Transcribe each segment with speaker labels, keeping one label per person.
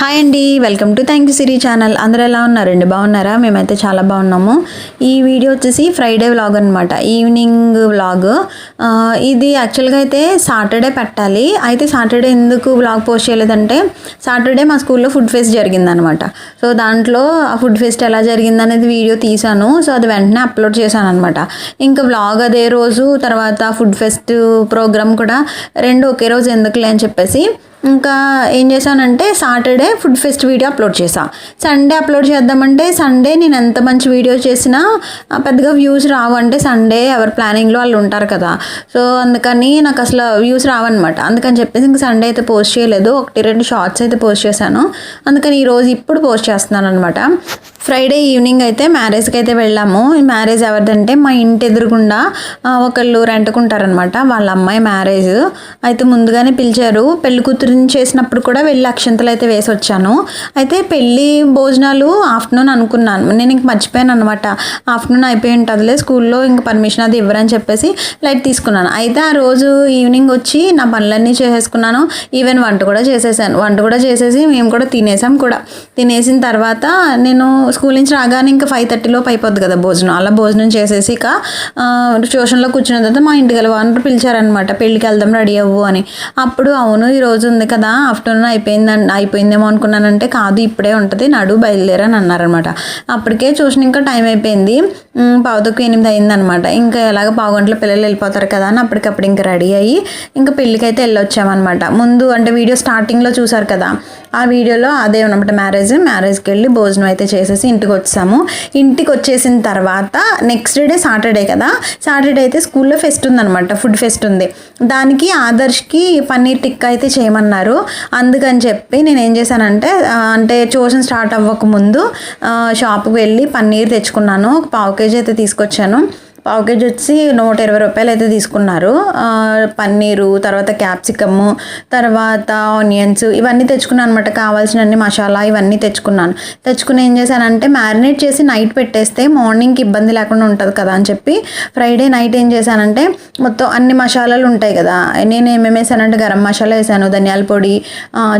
Speaker 1: Hi అండి welcome to thank you Siri channel. అందరూ ఎలా ఉన్నారండి బాగున్నారా? మేమైతే చాలా బాగున్నాము. ఈ వీడియో వచ్చేసి ఫ్రైడే వ్లాగ్ అనమాట ఈవినింగ్ వ్లాగ్. ఇది యాక్చువల్గా అయితే సాటర్డే పెట్టాలి. అయితే సాటర్డే ఎందుకు వ్లాగ్ పోస్ట్ చేయలేదంటే సాటర్డే మా స్కూల్లో ఫుడ్ ఫెస్ట్ జరిగిందనమాట సో దాంట్లో ఆ ఫుడ్ ఫెస్ట్ ఎలా జరిగింది అనేది వీడియో తీసాను సో అది వెంటనే అప్లోడ్ చేశాను అనమాట ఇంకా వ్లాగ్ అదే రోజు తర్వాత ఫుడ్ ఫెస్ట్ ప్రోగ్రామ్ కూడా రెండు ఒకే రోజు ఎందుకులే అని చెప్పేసి ఇంకా ఏం చేశానంటే Saturday food fest video upload చేశాను సండే అప్లోడ్ చేద్దామంటే సండే నేను ఎంత మంచి వీడియో చేసినా పెద్దగా వ్యూస్ రావు అంటే సండే ఎవరి ప్లానింగ్లో వాళ్ళు ఉంటారు కదా. సో అందుకని నాకు అసలు వ్యూస్ రావన్నమాట. అందుకని చెప్పేసి ఇంక సండే అయితే పోస్ట్ చేయలేదు. ఒకటి రెండు షార్ట్స్ అయితే పోస్ట్ చేశాను. అందుకని ఈరోజు ఇప్పుడు పోస్ట్ చేస్తున్నాను అనమాట ఫ్రైడే ఈవినింగ్ అయితే మ్యారేజ్కి అయితే వెళ్ళాము. ఈ మ్యారేజ్ ఎవరిదంటే మా ఇంటి ఎదురుగుండా ఒకళ్ళు రెంట్కుంటారనమాట వాళ్ళ అమ్మాయి మ్యారేజ్ అయితే ముందుగానే పిలిచారు. పెళ్ళి కూతురుని చేసినప్పుడు కూడా వెళ్ళి అక్షంతలు అయితే వేసి వచ్చాను అయితే పెళ్ళి భోజనాలు ఆఫ్టర్నూన్ అనుకున్నాను. నేను ఇంక మర్చిపోయాను అనమాట ఆఫ్టర్నూన్ అయిపోయి ఉంటుందిలే స్కూల్లో ఇంక పర్మిషన్ అది ఇవ్వరని చెప్పేసి లైట్ తీసుకున్నాను. అయితే ఆ రోజు ఈవినింగ్ వచ్చి నా పనులన్నీ చేసేసుకున్నాను. ఈవెన్ వంట కూడా చేసేసాను. వంట కూడా చేసేసి మేము కూడా తినేసాం కూడా. తినేసిన తర్వాత నేను స్కూల్ నుంచి రాగానే ఇంకా ఫైవ్ థర్టీలోపు అయిపోద్ది కదా భోజనం. అలా భోజనం చేసేసి ఇక ట్యూషన్లో కూర్చున్న తర్వాత మా ఇంటికి వెళ్ళి వాళ్ళు పిలిచారనమాట పెళ్ళికి వెళ్దాం రెడీ అవ్వు అని. అప్పుడు అవును ఈ రోజు ఉంది కదా ఆఫ్టర్నూన్ అయిపోయింది అయిపోయిందేమో అనుకున్నానంటే కాదు ఇప్పుడే ఉంటుంది నడు బయలుదేరని అన్నారనమాట అప్పటికే ట్యూషన్ ఇంకా టైం అయిపోయింది. పావుతకు ఎనిమిది అయిందనమాట ఇంకా ఎలాగ పావుగంటలో పిల్లలు వెళ్ళిపోతారు కదా అని అప్పటికప్పుడు ఇంకా రెడీ అయ్యి ఇంకా పెళ్ళికైతే వెళ్ళొచ్చామనమాట వెళ్ళొచ్చామన్నమాట. ముందు అంటే వీడియో స్టార్టింగ్లో చూసారు కదా ఆ వీడియోలో అదే అనమాట మ్యారేజ్. మ్యారేజ్కి వెళ్ళి భోజనం అయితే చేసేసి ఇంటికి వచ్చాము. ఇంటికి వచ్చేసిన తర్వాత నెక్స్ట్ డే సాటర్డే కదా. సాటర్డే అయితే స్కూల్లో ఫెస్ట్ ఉందన్నమాట. ఫుడ్ ఫెస్ట్ ఉంది. దానికి ఆదర్శ్కి పన్నీర్ టిక్కా అయితే చేయమన్నారు. అందుకని చెప్పి నేను ఏం చేశానంటే అంటే ట్యూషన్ స్టార్ట్ అవ్వక ముందు షాప్కి వెళ్ళి పన్నీర్ తెచ్చుకున్నాను. ఒక పావు కేజీ అయితే తీసుకొచ్చాను. పావు కేజీ వచ్చి నూట ఇరవై రూపాయలు అయితే తీసుకున్నారు. పన్నీరు తర్వాత క్యాప్సికమ్ తర్వాత ఆనియన్స్ ఇవన్నీ తెచ్చుకున్నాను అనమాట కావాల్సిన అన్ని మసాలా ఇవన్నీ తెచ్చుకున్నాను. తెచ్చుకుని ఏం చేశానంటే మ్యారినేట్ చేసి నైట్ పెట్టేస్తే మార్నింగ్కి ఇబ్బంది లేకుండా ఉంటుంది కదా అని చెప్పి ఫ్రైడే నైట్ ఏం చేశానంటే మొత్తం అన్ని మసాలాలు ఉంటాయి కదా. నేను ఏమేమి వేసానంటే గరం మసాలా వేసాను ధనియాల పొడి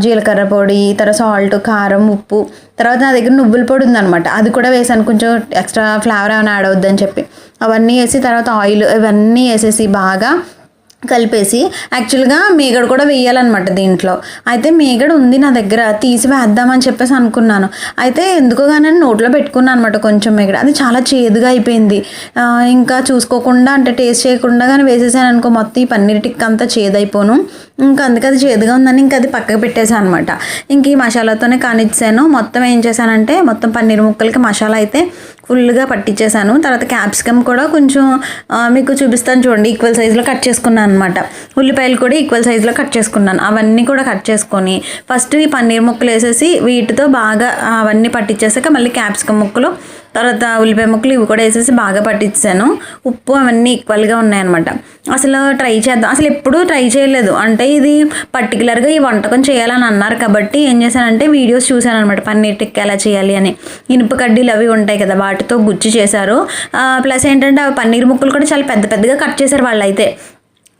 Speaker 1: జీలకర్ర పొడి తర్వాత సాల్ట్ కారం ఉప్పు తర్వాత నా దగ్గర నువ్వుల పొడి ఉందన్నమాట. అది కూడా వేసాను కొంచెం ఎక్స్ట్రా ఫ్లేవర్ ఏమైనా యాడ్ అవుద్దని చెప్పి. అవన్నీ వేసి తర్వాత ఆయిల్ ఇవన్నీ వేసేసి బాగా కలిపేసి యాక్చువల్గా మేగడ కూడా వేయాలన్నమాట దీంట్లో. అయితే మేగడ ఉంది నా దగ్గర తీసి వేద్దామని చెప్పేసి అనుకున్నాను. అయితే ఎందుకో కానీ నోట్లో పెట్టుకున్నాను అనమాట కొంచెం మేగడ. అది చాలా చేదుగా అయిపోయింది. ఇంకా చూసుకోకుండా అంటే టేస్ట్ చేయకుండా కానీ వేసేసాను అనుకో మొత్తం ఈ పన్నీర్ టిక్ అంతా చేదైపోను. ఇంకా అందుకే అది చేదుగా ఉందని ఇంకా అది పక్కకు పెట్టేశాను అనమాట ఇంక ఈ మసాలాతోనే కానిచ్చాను. మొత్తం ఏం చేశానంటే మొత్తం పన్నీర్ ముక్కలకి మసాలా అయితే ఫుల్గా పట్టించేశాను తర్వాత క్యాప్సికమ్ కూడా కొంచెం మీకు చూపిస్తాను చూడండి ఈక్వల్ సైజులో కట్ చేసుకున్నాను అనమాట ఉల్లిపాయలు కూడా ఈక్వల్ సైజులో కట్ చేసుకున్నాను. అవన్నీ కూడా కట్ చేసుకొని ఫస్ట్ ఈ పన్నీర్ ముక్కలు వేసేసి వీటితో బాగా అవన్నీ పట్టించేసాక మళ్ళీ క్యాప్సికమ్ ముక్కలు తర్వాత ఉల్లిపాయ ముక్కలు ఇవి కూడా వేసేసి బాగా పట్టించాను. ఉప్పు అవన్నీ ఈక్వల్గా ఉన్నాయన్నమాట. అసలు ట్రై చేద్దాం. అసలు ఎప్పుడూ ట్రై చేయలేదు. అంటే ఇది పర్టికులర్గా ఈ వంటకం చేయాలని అన్నారు కాబట్టి ఏం చేశానంటే వీడియోస్ చూశాను అనమాట పన్నీర్ టిక్కా ఎలా చేయాలి అని. ఇనుప కడ్డీలు అవి ఉంటాయి కదా వాటితో గుచ్చి చేశారు. ప్లస్ ఏంటంటే ఆ పన్నీర్ ముక్కలు కూడా చాలా పెద్ద పెద్దగా కట్ చేశారు వాళ్ళైతే.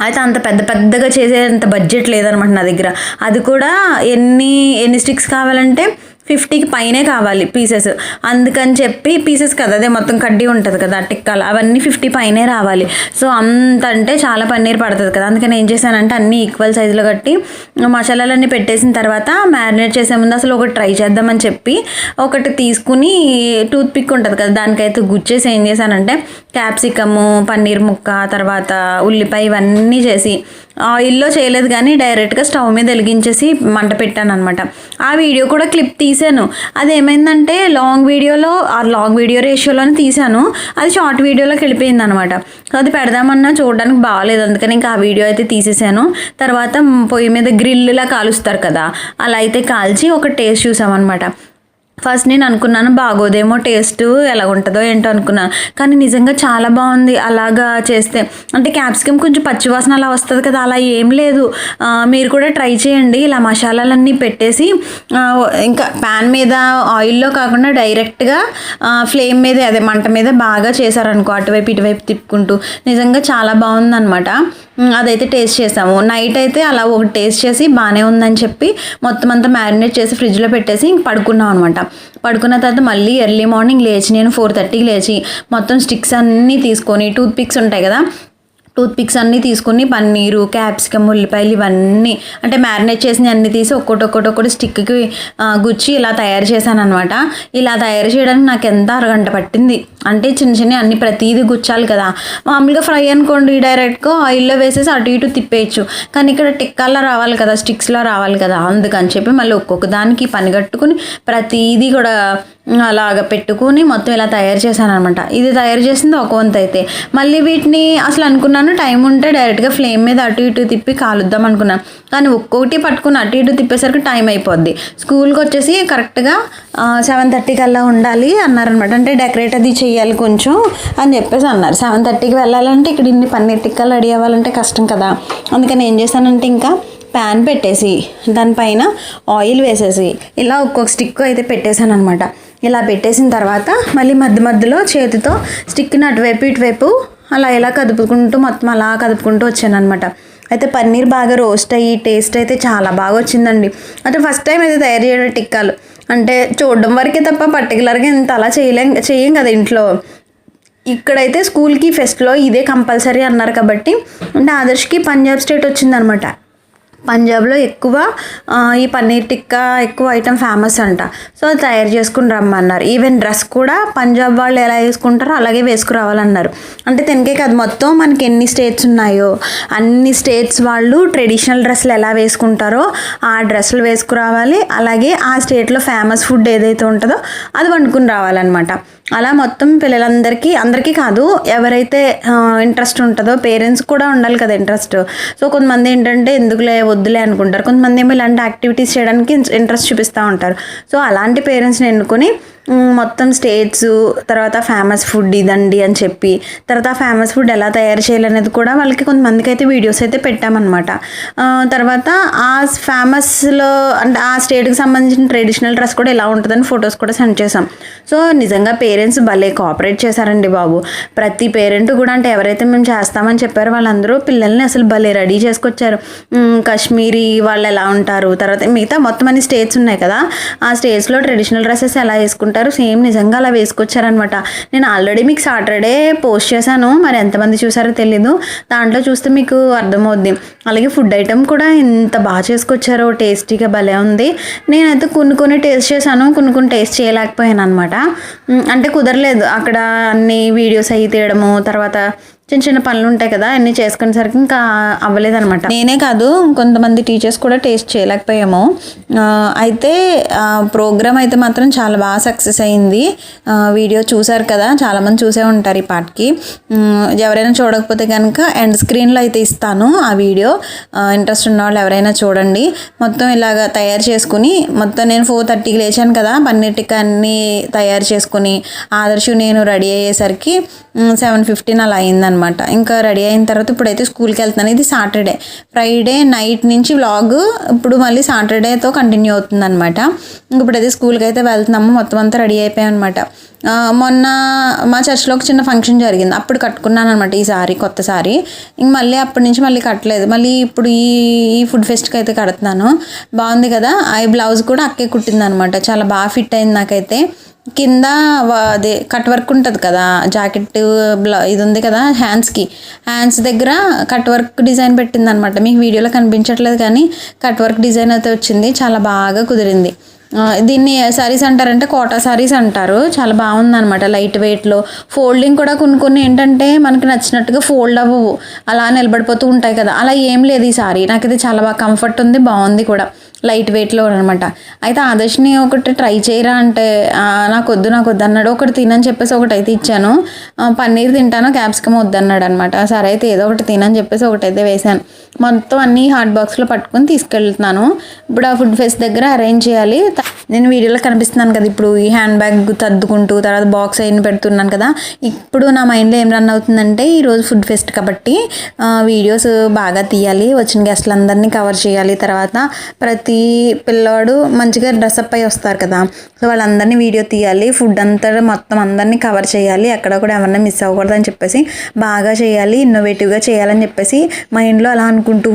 Speaker 1: అయితే అంత పెద్ద పెద్దగా చేసేంత బడ్జెట్ లేదనమాట నా దగ్గర. అది కూడా ఎన్ని ఎన్ని స్టిక్స్ కావాలంటే ఫిఫ్టీకి పైనే కావాలి పీసెస్ అందుకని చెప్పి పీసెస్ కదా అదే మొత్తం కడ్డీ ఉంటుంది కదా టిక్కాలు అవన్నీ ఫిఫ్టీ పైనే రావాలి. సో అంత అంటే చాలా పన్నీర్ పడుతుంది కదా. అందుకని ఏం చేశానంటే అన్నీ ఈక్వల్ సైజులో కట్టి మసాలాలన్నీ పెట్టేసిన తర్వాత మ్యారినేట్ చేసే ముందు అసలు ఒకటి ట్రై చేద్దామని చెప్పి ఒకటి తీసుకుని టూత్ పిక్ ఉంటుంది కదా దానికైతే గుచ్చేసి ఏం చేశానంటే క్యాప్సికము పన్నీర్ ముక్క తర్వాత ఉల్లిపాయ ఇవన్నీ చేసి ఆయిల్లో చేయలేదు కానీ డైరెక్ట్గా స్టవ్ మీద వెలిగించేసి మంట పెట్టాను అనమాట ఆ వీడియో కూడా క్లిప్ తీసాను అది ఏమైందంటే లాంగ్ వీడియోలో ఆ లాంగ్ వీడియో రేషియోలోనే తీసాను అది షార్ట్ వీడియోలోకి వెళ్ళిపోయింది అనమాట అది పెడదామన్నా చూడడానికి బాగాలేదు అందుకని ఇంకా ఆ వీడియో అయితే తీసేసాను. తర్వాత పొయ్యి మీద గ్రిల్లా కాలుస్తారు కదా అలా అయితే కాల్చి ఒక టేస్ట్ చూసామన్నమాట. ఫస్ట్ నేను అనుకున్నాను బాగోదేమో టేస్ట్ ఎలా ఉంటుందో ఏంటో అనుకున్నాను కానీ నిజంగా చాలా బాగుంది. అలాగా చేస్తే అంటే క్యాప్సికమ్ కొంచెం పచ్చివాసన అలా వస్తుంది కదా అలా ఏం లేదు. మీరు కూడా ట్రై చేయండి. ఇలా మసాలాలన్నీ పెట్టేసి ఇంకా ప్యాన్ మీద ఆయిల్లో కాకుండా డైరెక్ట్గా ఫ్లేమ్ మీద అదే మంట మీద బాగా చేశారనుకో అటువైపు ఇటువైపు తిప్పుకుంటూ. నిజంగా చాలా బాగుందనమాట ఉమ్, అదైతే టేస్ట్ చేసాము. నైట్ అయితే అలా ఒకటి టేస్ట్ చేసి బాగానే ఉందని చెప్పి మొత్తం అంతా మ్యారినేట్ చేసి ఫ్రిడ్జ్లో పెట్టేసి ఇంక పడుకున్నాం అనమాట పడుకున్న తర్వాత మళ్ళీ ఎర్లీ మార్నింగ్ లేచి నేను ఫోర్ థర్టీకి లేచి మొత్తం స్టిక్స్ అన్నీ తీసుకొని టూత్ పిక్స్ ఉంటాయి కదా టూత్ పిక్స్ అన్నీ తీసుకుని పన్నీరు క్యాప్సికమ్ ఉల్లిపాయలు ఇవన్నీ అంటే మ్యారినేట్ చేసిన అన్నీ తీసి ఒక్కొక్కటి ఒక్కొక్కటి ఒక్కొక్కటి స్టిక్కి గుచ్చి ఇలా తయారు చేశాను అనమాట ఇలా తయారు చేయడానికి నాకు ఎంత అరగంట పట్టింది? అంటే చిన్న చిన్న అన్ని ప్రతీది గుచ్చాలి కదా. మామూలుగా ఫ్రై అనుకోండి డైరెక్ట్గా ఆయిల్లో వేసేసి అటు ఇటు తిప్పేయచ్చు. కానీ ఇక్కడ టిక్కాల్లో రావాలి కదా స్టిక్స్లో రావాలి కదా అందుకని చెప్పి మళ్ళీ ఒక్కొక్క దానికి పని కట్టుకుని ప్రతిదీ కూడా అలాగ పెట్టుకుని మొత్తం ఇలా తయారు చేశాను అనమాట ఇది తయారు చేసింది ఒక వంత అయితే. మళ్ళీ వీటిని అసలు అనుకున్నాను టైం ఉంటే డైరెక్ట్గా ఫ్లేమ్ మీద అటు ఇటు తిప్పి కాలుద్దాం అనుకున్నాను కానీ ఒక్కొక్కటి పట్టుకుని అటు ఇటు తిప్పేసరికి టైం అయిపోద్ది. స్కూల్కి వచ్చేసి కరెక్ట్గా సెవెన్ థర్టీకి అలా ఉండాలి అన్నారనమాట అంటే డెకరేట్ అది చేయాలి కొంచెం అని చెప్పేసి అన్నారు. సెవెన్ థర్టీకి వెళ్ళాలంటే ఇక్కడ ఇన్ని పన్నీర్ టిక్కాలు రెడీ అవ్వాలంటే కష్టం కదా. అందుకని ఏం చేశానంటే ఇంకా ప్యాన్ పెట్టేసి దానిపైన ఆయిల్ వేసేసి ఇలా ఒక్కొక్క స్టిక్ అయితే పెట్టేశాను అనమాట ఇలా పెట్టేసిన తర్వాత మళ్ళీ మధ్య మధ్యలో చేతితో స్టిక్ని అటువైపు ఇటువైపు అలా ఇలా కదుపుకుంటూ మొత్తం అలా కదుపుకుంటూ వచ్చానమాట అయితే పన్నీర్ బాగా రోస్ట్ అయ్యి టేస్ట్ అయితే చాలా బాగా వచ్చిందండి. అంటే ఫస్ట్ టైం అయితే తయారు చేయడం టిక్కాలు. అంటే చూడడం వరకే తప్ప పర్టికులర్గా ఇంత అలా చేయలేం చేయం కదా ఇంట్లో. ఇక్కడైతే స్కూల్కి ఫెస్ట్లో ఇదే కంపల్సరీ అన్నారు కాబట్టి అంటే ఆదర్శ్కి పంజాబ్ స్టేట్ వచ్చిందనమాట పంజాబ్లో ఎక్కువ ఈ పన్నీర్ టిక్కా ఎక్కువ ఐటమ్ ఫేమస్ అంట. సో అది తయారు చేసుకుని రమ్మన్నారు. ఈవెన్ డ్రెస్ కూడా పంజాబ్ వాళ్ళు ఎలా వేసుకుంటారో అలాగే వేసుకురావాలన్నారు. అంటే తినకే కాదు మొత్తం మనకి ఎన్ని స్టేట్స్ ఉన్నాయో అన్ని స్టేట్స్ వాళ్ళు ట్రెడిషనల్ డ్రెస్సులు ఎలా వేసుకుంటారో ఆ డ్రెస్సులు వేసుకురావాలి. అలాగే ఆ స్టేట్లో ఫేమస్ ఫుడ్ ఏదైతే ఉంటుందో అది వండుకుని రావాలన్నమాట. అలా మొత్తం పిల్లలందరికీ అందరికీ కాదు ఎవరైతే ఇంట్రెస్ట్ ఉంటుందో పేరెంట్స్ కూడా ఉండాలి కదా ఇంట్రెస్ట్ సో కొంతమంది ఏంటంటే ఎందుకులే వద్దులే అనుకుంటారు. కొంతమంది ఏమో ఇలాంటి యాక్టివిటీస్ చేయడానికి ఇంట్రెస్ట్ చూపిస్తూ ఉంటారు. సో అలాంటి పేరెంట్స్ని ఎన్నుకొని మొత్తం స్టేట్స్ తర్వాత ఫేమస్ ఫుడ్ ఇదండి అని చెప్పి. తర్వాత ఫేమస్ ఫుడ్ ఎలా తయారు చేయాలనేది కూడా వాళ్ళకి కొంతమందికి అయితే వీడియోస్ అయితే పెట్టామన్నమాట. తర్వాత ఆ ఫేమస్లో అంటే ఆ స్టేట్కి సంబంధించిన ట్రెడిషనల్ డ్రెస్ కూడా ఎలా ఉంటుందని ఫొటోస్ కూడా సెండ్ చేసాం సో నిజంగా పేరెంట్స్ భలే కోఆపరేట్ చేశారండి బాబు. ప్రతి పేరెంట్ కూడా అంటే ఎవరైతే మేము చేస్తామని చెప్పారో వాళ్ళందరూ పిల్లల్ని అసలు భలే రెడీ చేసుకొచ్చారు. కాశ్మీరీ వాళ్ళు ఎలా ఉంటారు తర్వాత మిగతా మొత్తం అన్ని స్టేట్స్ ఉన్నాయి కదా. ఆ స్టేట్స్లో ట్రెడిషనల్ డ్రెస్సెస్ ఎలా వేసుకుంటారు సేమ్ నిజంగా అలా వేసుకొచ్చారనమాట నేను ఆల్రెడీ మీకు సాటర్డే పోస్ట్ చేశాను. మరి ఎంతమంది చూసారో తెలీదు. దాంట్లో చూస్తే మీకు అర్థమవుద్ది. అలాగే ఫుడ్ ఐటమ్ కూడా ఎంత బాగా చేసుకొచ్చారో. టేస్టీగా భలే ఉంది. నేనైతే కొన్ని కొన్ని టేస్ట్ చేశాను. కొన్ని కొన్ని టేస్ట్ చేయలేకపోయాను అనమాట అంటే కుదరలేదు. అక్కడ అన్ని వీడియోస్ అవి తీయడము తర్వాత చిన్న చిన్న పనులు ఉంటాయి కదా అన్నీ చేసుకునేసరికి ఇంకా అవ్వలేదన్నమాట. నేనే కాదు కొంతమంది టీచర్స్ కూడా టేస్ట్ చేయలేకపోయాము. అయితే ప్రోగ్రామ్ అయితే మాత్రం చాలా బాగా సక్సెస్ అయింది. వీడియో చూసారు కదా చాలామంది చూసే ఉంటారు ఈ పాటకి. ఎవరైనా చూడకపోతే కనుక ఎండ్ స్క్రీన్లో అయితే ఇస్తాను ఆ వీడియో. ఇంట్రెస్ట్ ఉన్న వాళ్ళు ఎవరైనా చూడండి. మొత్తం ఇలాగ తయారు చేసుకుని మొత్తం నేను ఫోర్ థర్టీకి లేచాను కదా పన్నీర్ టిక్కా అన్నీ తయారు చేసుకుని ఆదర్శు నేను రెడీ అయ్యేసరికి సెవెన్ ఫిఫ్టీన్ అలా అయిందనమాట ఇంకా రెడీ అయిన తర్వాత ఇప్పుడైతే స్కూల్కి వెళ్తున్నాను. ఇది సాటర్డే. ఫ్రైడే నైట్ నుంచి వ్లాగ్ ఇప్పుడు మళ్ళీ సాటర్డేతో కంటిన్యూ అవుతుంది అనమాట ఇంక ఇప్పుడైతే స్కూల్కి అయితే వెళ్తున్నాము. మొత్తం అంతా రెడీ అయిపోయాం అనమాట మొన్న మా చర్చ్లో ఒక చిన్న ఫంక్షన్ జరిగింది. అప్పుడు కట్టుకున్నాను అనమాట ఈ సారీ కొత్త సారీ. ఇంక మళ్ళీ అప్పటి నుంచి మళ్ళీ కట్టలేదు. మళ్ళీ ఇప్పుడు ఈ ఈ ఫుడ్ ఫెస్ట్కి అయితే కడుతున్నాను. బాగుంది కదా? ఆ బ్లౌజ్ కూడా అక్కే కుట్టింది అనమాట చాలా బాగా ఫిట్ అయింది నాకైతే. కింద అదే కట్ వర్క్ ఉంటుంది కదా జాకెట్ బ్లౌ ఇది ఉంది కదా హ్యాండ్స్కి హ్యాండ్స్ దగ్గర కట్ వర్క్ డిజైన్ పెట్టింది అనమాట మీకు వీడియోలో కనిపించట్లేదు కానీ కట్ వర్క్ డిజైన్ అయితే వచ్చింది చాలా బాగా కుదిరింది. దీన్ని సారీస్ అంటారంటే కోటా సారీస్ అంటారు చాలా బాగుంది అనమాట లైట్ వెయిట్లో ఫోల్డింగ్ కూడా కొన్ని కొన్ని ఏంటంటే మనకి నచ్చినట్టుగా ఫోల్డ్ అవ్వవు అలా నిలబడిపోతూ ఉంటాయి కదా. అలా ఏం లేదు ఈ సారీ నాకైతే చాలా బాగా కంఫర్ట్ ఉంది బాగుంది కూడా. లైట్ వెయిట్లో అనమాట అయితే ఆదర్శ్ని ఒకటి ట్రై చేయరా అంటే నాకు వద్దు నాకు వద్దు అన్నాడు. ఒకటి తినని చెప్పేసి ఒకటి అయితే ఇచ్చాను పన్నీర్ తింటాను క్యాప్సికమ్ వద్దన్నాడు అనమాట సరే అయితే ఏదో ఒకటి తినని చెప్పేసి ఒకటి అయితే వేశాను మొత్తం అన్నీ హాట్ బాక్స్లో పట్టుకొని తీసుకెళ్తున్నాను. ఇప్పుడు ఆ ఫుడ్ ఫెస్ట్ దగ్గర అరేంజ్ చేయాలి. నేను వీడియోలో కనిపిస్తున్నాను కదా ఇప్పుడు ఈ హ్యాండ్ బ్యాగ్ తద్దుకుంటూ తర్వాత బాక్స్ అయిన పెడుతున్నాను కదా. ఇప్పుడు నా మైండ్లో ఏం రన్ అవుతుందంటే ఈరోజు ఫుడ్ ఫెస్ట్ కాబట్టి వీడియోస్ బాగా తీయాలి. వచ్చిన గెస్ట్లందరినీ కవర్ చేయాలి. తర్వాత ప్రతి పిల్లోడు మంచిగా డ్రెస్అప్ అయి వస్తారు కదా. సో వాళ్ళందరినీ వీడియో తీయాలి ఫుడ్ అంతా మొత్తం అందరినీ కవర్ చేయాలి ఎక్కడ కూడా ఎవరిని మిస్ అవ్వకూడదు అని చెప్పేసి బాగా చేయాలి ఇన్నోవేటివ్గా చేయాలని చెప్పేసి మైండ్లో అలా అనుకుంటూ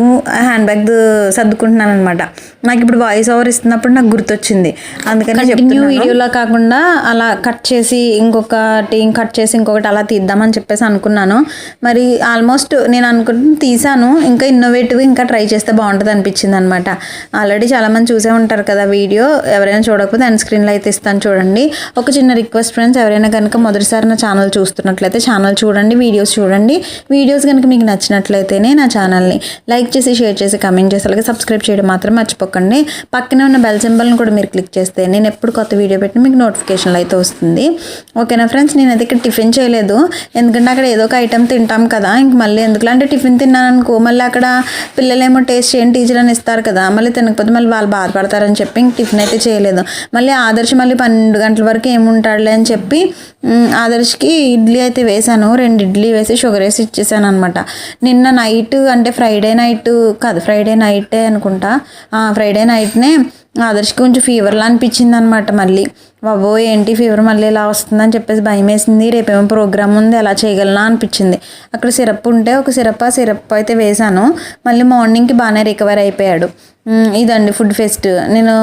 Speaker 1: హ్యాండ్ బ్యాగ్ సర్దుకుంటున్నాను అనమాట నాకు ఇప్పుడు వాయిస్ ఓవర్ ఇస్తున్నప్పుడు నాకు గుర్తొచ్చింది. అందుకని కంటిన్యూ వీడియోలో కాకుండా అలా కట్ చేసి ఇంకొకటి కట్ చేసి ఇంకొకటి అలా తీద్దామని చెప్పేసి అనుకున్నాను. మరి ఆల్మోస్ట్ నేను అనుకుంటున్న తీసాను. ఇంకా ఇన్నోవేటివ్ ఇంకా ట్రై చేస్తే బాగుంటుంది అనిపించింది అనమాట ఆల్రెడీ చాలామంది చూసే ఉంటారు కదా వీడియో. ఎవరైనా చూడకపోతే అండ్ స్క్రీన్లో అయితే ఇస్తాను చూడండి. ఒక చిన్న రిక్వెస్ట్ ఫ్రెండ్స్ ఎవరైనా కనుక మొదటిసారి నా ఛానల్ చూస్తున్నట్లయితే ఛానల్ చూడండి వీడియోస్ చూడండి. వీడియోస్ కనుక మీకు నచ్చినట్లయితేనే నా ఛానల్ని లైక్ చేసి షేర్ చేసి కమెంట్ చేసి అలాగే సబ్స్క్రైబ్ చేయడం మాత్రం మర్చిపోకండి. పక్కనే ఉన్న బెల్ సింబల్ని కూడా మీరు క్లిక్ చేస్తే నేను ఎప్పుడు కొత్త వీడియో పెట్టిన మీకు నోటిఫికేషన్లు అయితే వస్తుంది. ఓకేనా ఫ్రెండ్స్ నేను అయితే ఇక్కడ టిఫిన్ చేయలేదు. ఎందుకంటే అక్కడ ఏదో ఒక ఐటెం తింటాం కదా. ఇంక మళ్ళీ ఎందుకు అంటే టిఫిన్ తిన్నాను అనుకో మళ్ళీ అక్కడ పిల్లలేమో టేస్ట్ చేయండి టీచర్ అని ఇస్తారు కదా. మళ్ళీ తినకపోతే మళ్ళీ వాళ్ళు బాధపడతారని చెప్పి టిఫిన్ అయితే చేయలేదు. మళ్ళీ ఆదర్శ్ మళ్ళీ పన్నెండు గంటల వరకు ఏముంటాడులే అని చెప్పి మ్, ఆదర్శ్కి ఇడ్లీ అయితే వేశాను. రెండు ఇడ్లీ వేసి షుగర్ వేసి ఇచ్చేసాను అనమాట నిన్న నైట్ అంటే ఫ్రైడే నైట్ కాదు ఫ్రైడే నైటే అనుకుంటా. ఆ, ఫ్రైడే నైట్నే ఆదర్శ్కి కొంచెం ఫీవర్లా అనిపించింది అనమాట మళ్ళీ. బాబో ఏంటి ఫీవర్ మళ్ళీ ఇలా వస్తుందని చెప్పేసి భయం వేసింది రేపేమో ప్రోగ్రామ్ ఉంది ఎలా చేయగలనా అనిపించింది. అక్కడ సిరప్ ఉంటే ఒక సిరప్ ఆ సిరప్ అయితే వేశాను. మళ్ళీ మార్నింగ్కి బాగానే రికవర్ అయిపోయాడు. ఇదండి ఫుడ్ ఫెస్ట్. నేను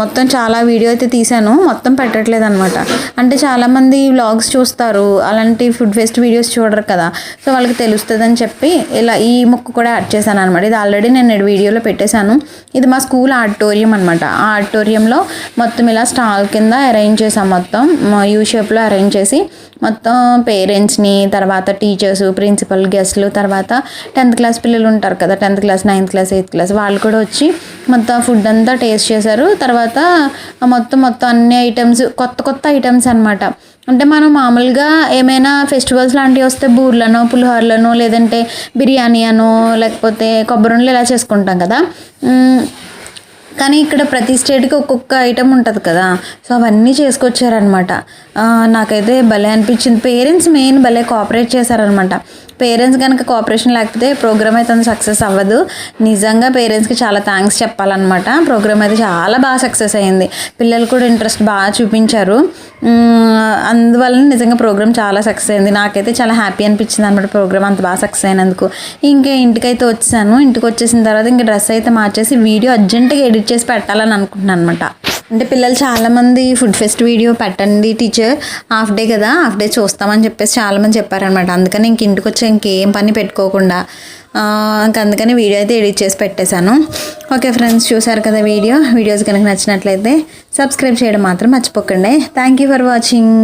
Speaker 1: మొత్తం చాలా వీడియో అయితే తీశాను. మొత్తం పెట్టట్లేదు అనమాట అంటే చాలామంది వ్లాగ్స్ చూస్తారు. అలాంటి ఫుడ్ ఫెస్ట్ వీడియోస్ చూడరు కదా. సో వాళ్ళకి తెలుస్తుంది అని చెప్పి ఇలా ఈ ముక్క కూడా యాడ్ చేశాను అనమాట ఇది ఆల్రెడీ నేను వీడియోలో పెట్టేశాను. ఇది మా స్కూల్ ఆడిటోరియం అనమాట ఆ ఆడిటోరియంలో మొత్తం ఇలా స్టాల్ కింద అరేంజ్ చేసాం మొత్తం. యూ షేప్లో అరేంజ్ చేసి మొత్తం పేరెంట్స్ని తర్వాత టీచర్స్ ప్రిన్సిపల్ గెస్ట్లు తర్వాత టెన్త్ క్లాస్ పిల్లలు ఉంటారు కదా tenth class ninth class eighth class వాళ్ళు కూడా వచ్చి మొత్తం ఫుడ్ అంతా టేస్ట్ చేశారు. తర్వాత మొత్తం మొత్తం అన్ని ఐటమ్స్ కొత్త కొత్త ఐటమ్స్ అనమాట అంటే మనం మామూలుగా ఏమైనా ఫెస్టివల్స్ లాంటివి వస్తే బూర్లనో పులిహోరలను లేదంటే బిర్యానీ అనో లేకపోతే కొబ్బరిలో ఇలా చేసుకుంటాం కదా. కానీ ఇక్కడ ప్రతి స్టేట్కి ఒక్కొక్క ఐటెం ఉంటుంది కదా. సో అవన్నీ చేసుకొచ్చారనమాట నాకైతే భలే అనిపించింది. పేరెంట్స్ మెయిన్ భలే కోఆపరేట్ చేశారనమాట పేరెంట్స్ కనుక కోఆపరేషన్ లేకపోతే ప్రోగ్రామ్ అయితే అంత సక్సెస్ అవ్వదు. నిజంగా పేరెంట్స్కి చాలా థ్యాంక్స్ చెప్పాలన్నమాట. ప్రోగ్రామ్ అయితే చాలా బాగా సక్సెస్ అయింది. పిల్లలు కూడా ఇంట్రెస్ట్ బాగా చూపించారు. అందువలన నిజంగా ప్రోగ్రామ్ చాలా సక్సెస్ అయింది. నాకైతే చాలా హ్యాపీ అనిపించింది అనమాట ప్రోగ్రామ్ అంత బాగా సక్సెస్ అయినందుకు. ఇంకా ఇంటికైతే వచ్చాను. ఇంటికి వచ్చేసిన తర్వాత ఇంకా డ్రెస్ అయితే మార్చేసి వీడియో అర్జెంటుగా ఎడిట్ చేసి పెట్టాలని అనుకుంటున్నాను అనమాట అంటే పిల్లలు చాలామంది ఫుడ్ ఫెస్ట్ వీడియో పెట్టండి టీచర్. హాఫ్ డే కదా హాఫ్ డే చూస్తామని చెప్పేసి చాలామంది చెప్పారనమాట అందుకని ఇంక ఇంటికి వచ్చి ఇంకేం పని పెట్టుకోకుండా ఇంకా అందుకని వీడియో అయితే ఎడిట్ చేసి పెట్టేశాను. ఓకే ఫ్రెండ్స్ చూసారు కదా వీడియో. వీడియోస్ కనుక నచ్చినట్లయితే సబ్స్క్రైబ్ చేయడం మాత్రం మర్చిపోకండి. Thank you for watching